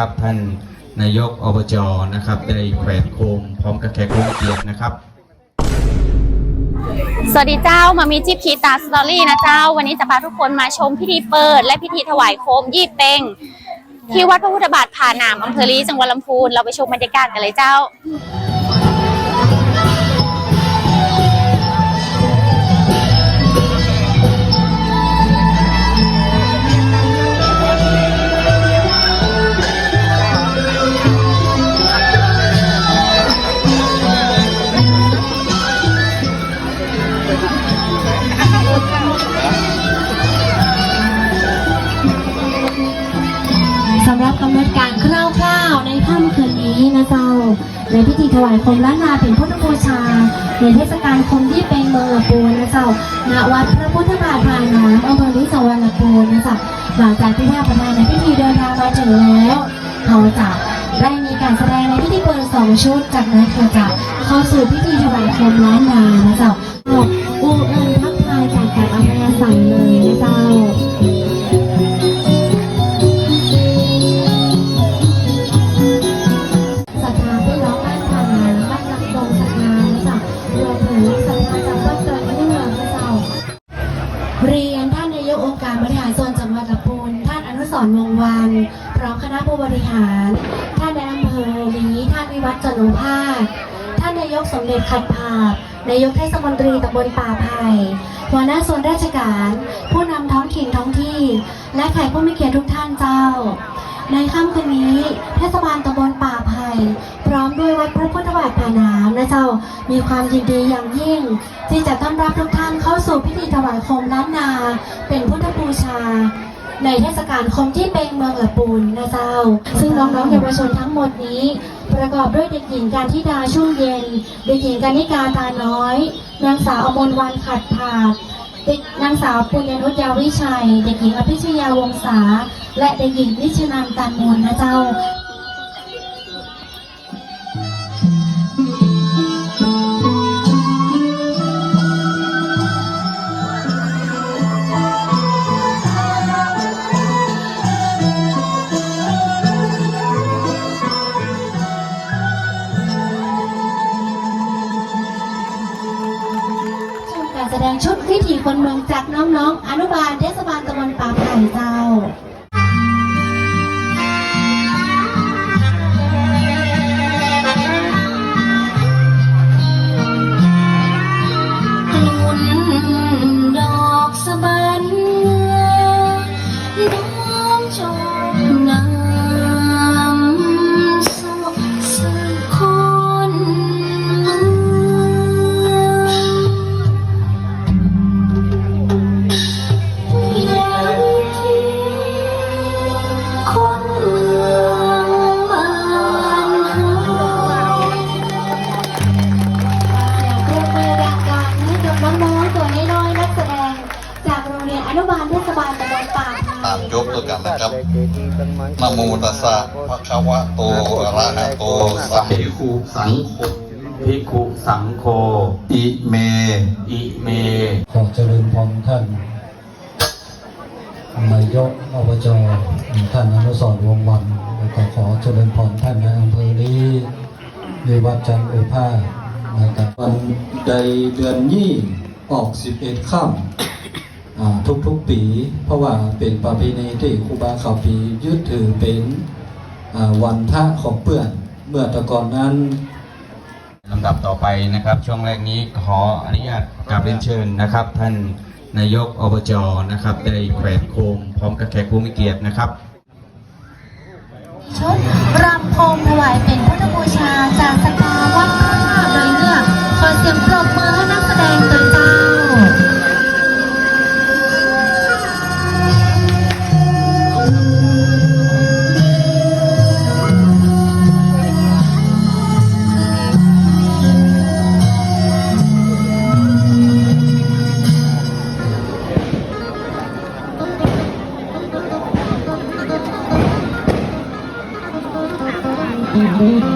นะครับ ท่านนายกอบจนะครับ ได้แขวนโคมพร้อมกับแขกผู้มีเกียรตินะครับสวัสดีเจ้ามามีจิบคีตาสตอรี่นะเจ้า วันนี้จะพาทุกคนมาชมพิธีเปิด และพิธีถวายโคมยี่เปงที่วัดพระพุทธบาทผาหนามอำเภอลีจังหวัดลำพูนเราไปชมบรรยากาศกันเลยเจ้าำคืนนี้นะเจ้า ในพิธีถวายโคมล้านนาเป็นพุทธบูชาในเทศกาลคมที่เป็นเมืองละปูนนะเจ้าณวัดพระพุทธบาทพาน้ำอำเภอลิสวรรณปูนนะเจ้าหลังจากที่ท่านประธานในพิธีเดินทางมาถึงแล้วเขาจะได้มีการแสดงในพิธีเปิดสองชุดจากนั้นก็จะเข้าสู่พิธีถวายโคมล้านนานะเจ้าอูเอิญทักทายจากการอัธ นวิวัฒน์จันทร์ภาค ท่านนายกสมเด็จขัดภานายกเทศมนตรีตำบลป่าไผ่หัวหน้าส่วนราชการ ผู้นำท้องถิ่นท้องที่ และแขกผู้มีเกียรติทุกท่านเจ้า ในค่ำคืนนี้เทศบาลตำบลป่าไผ่พร้อมด้วยวัดพระพุทธบาทผาน้ำนะเจ้า มีความยินดีอย่างยิ่ง ที่จะต้อนรับทุกท่านเข้าสู่พิธีถวายโคมล้านนา เป็นพุทธบูชา ในเทศกาลคมที่เป็นเมืองละปูนนะเจ้า ซึ่งน้องๆเยาวชนทั้งหมดนี้ ประกอบด้วยเด็กหญิงการทิดาชุ่มเย็น เด็กหญิงกานิกาตาน้อย นางสาวอมรวันขัดผาดเด็กนางสาวปุญญนุชยาวิชัย เด็กหญิงอภิชยาวงศาและเด็กหญิงนิชนานตันมูลนะเจ้า นเมืองจากน้องๆ อนุบาลเทศบาลตำบลป่าไผ่เจ้า นะโมตัสสะภะคะวะโตอะระหะโตสัมภิกขุสังโฆภิกขุสังโฆอิเม อิเม ขอเจริญพรท่านนายกอบจท่านอนุสรณ์วงศ์วันแล้วก็ขอเจริญพรท่านในอำเภอนี้มีวัดจันทร์โอภาสนะครับวันใดเดือนยี่ออก11ค่ำอ่าทุกๆปี เพราะว่าเป็นประเพณีที่ครูบาเขาปียึดถือ เป็นอ่าวันพระของเปื่อนเมื่อแต่ก่อนนั้นลำดับต่อไปนะครับ ช่วงแรกนี้ขออนุญาตกราบเรียนเชิญนะครับ ท่านนายกอบจนะครับ ได้แขวนโคมพร้อมกับแขกผู้มีเกียรตินะครับชุดรำโคมถวายเป็นพุทธบูชาจากส Yeah.